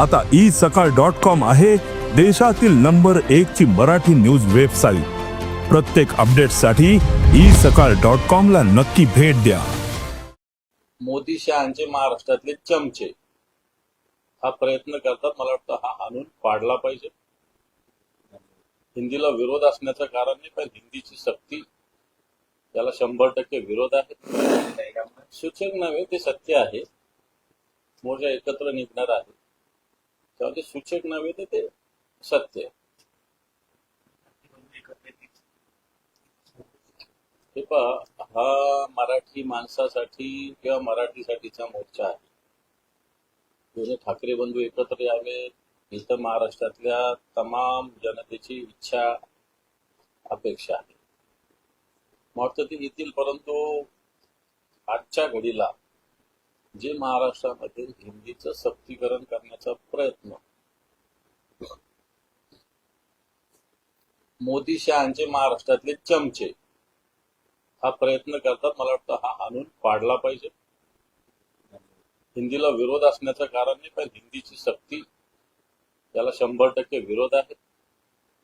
आता ई सकाळ dot com आहे देशातील नंबर एक ची मराठी न्यूज वेबसाईट. प्रत्येक अपडेटसाठी ई सकाळ डॉट कॉम ला नक्की भेट द्या. मोदी शहाचे महाराष्ट्रातले चमचे. हा प्रयत्न करतात मला वाटतं हा हाणून पाडला पाहिजे. हिंदीला विरोध असण्याचं कारण नाही पण हिंदीची सक्ती त्याला शंभर टक्के विरोध आहे. सूचक नव्हे ते सत्य आहे. मोर्चा एकत्र निघणार आहे. तेव्हा ते सूचक नव्हे तर ते सत्य. हे पहा हा मराठी माणसासाठी किंवा मराठीसाठीचा मोर्चा आहे. दोन्ही ठाकरे बंधू एकत्र यावे इथं महाराष्ट्रातल्या तमाम जनतेची इच्छा अपेक्षा आहे. मग ती ते येतील परंतु आजच्या घडीला जे महाराष्ट्रामध्ये हिंदीचं सक्तीकरण करण्याचा प्रयत्न. मोदी शहाचे महाराष्ट्रातले चमचे. हा प्रयत्न करतात मला वाटतं हा आणून पाडला पाहिजे. हिंदीला विरोध असण्याचं कारण नाही पण हिंदीची सक्ती याला शंभर टक्के विरोध आहे.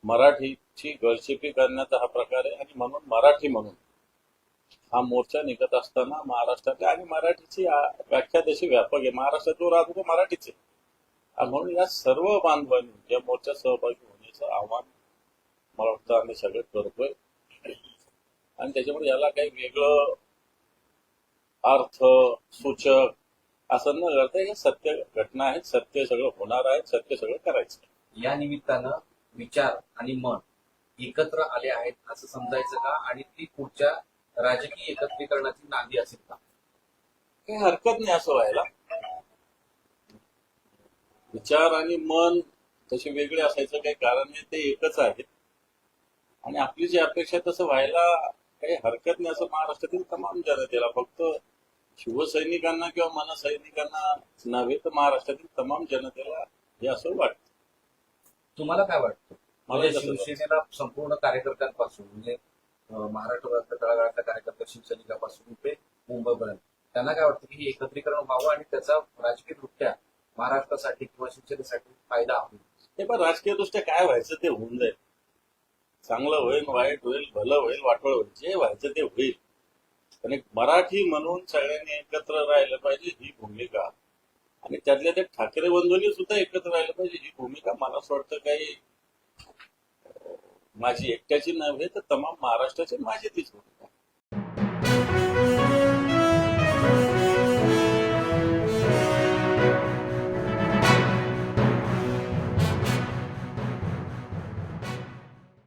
मराठीची गळचेपी करण्याचा हा प्रकार आहे आणि म्हणून मराठी म्हणून हा मोर्चा निघत असताना महाराष्ट्रातल्या आणि मराठीची व्याख्या तशी व्यापक आहे. महाराष्ट्रात जो राहतो तो मराठीच आहे. म्हणून या सर्व बांधवांनी या मोर्चात सहभागी होण्याचं आव्हान मला वाटतं आम्ही सगळे करतोय. आणि त्याच्यामुळे याला काही वेगळं अर्थ सूचक असं न करता हे सत्य घटना आहेत. सत्य सगळं होणार आहे. सत्य सगळं करायचं या निमित्तानं विचार आणि मन एकत्र आले आहेत असं समजायचं का? आणि ती पुढच्या राजकीय एकत्रीकरणाची नांदी असेल का? काही हरकत नाही असं व्हायला. विचार आणि मन तसे वेगळे असायचं काही कारण नाही ते एकच आहेत आणि आपली जी अपेक्षा आहे तसं व्हायला काही हरकत नाही असं महाराष्ट्रातील तमाम जनतेला. फक्त शिवसैनिकांना किंवा मनसैनिकांना नव्हे तर महाराष्ट्रातील तमाम जनतेला हे असं वाटतं. तुम्हाला काय वाटतं? मला म्हणजे? शिवसेनेला संपूर्ण कार्यकर्त्यांपासून म्हणजे अं, तळागाळातल्या कार्यकर्ते शिवसैनिकापासून ते मुंबईपर्यंत. त्यांना काय वाटतं की हे एकत्रीकरण व्हावं आणि त्याचा राजकीय दृष्ट्या महाराष्ट्रासाठी किंवा शिवसेनेसाठी फायदा होईल हे पण राजकीय दृष्ट्या काय व्हायचं ते होऊन जाईल. चांगलं होईल वाईट होईल भलं होईल वाटोळ होईल जे व्हायचं ते होईल. आणि मराठी म्हणून सगळ्यांनी एकत्र राहिलं पाहिजे ही भूमिका. आणि त्यातल्या त्या ठाकरे बंधूंनी सुद्धा एकत्र राहिलं पाहिजे ही भूमिका मला असं वाटतं काही माझी एकट्याची नव्हे तर तमाम महाराष्ट्राची माझी तीच भूमिका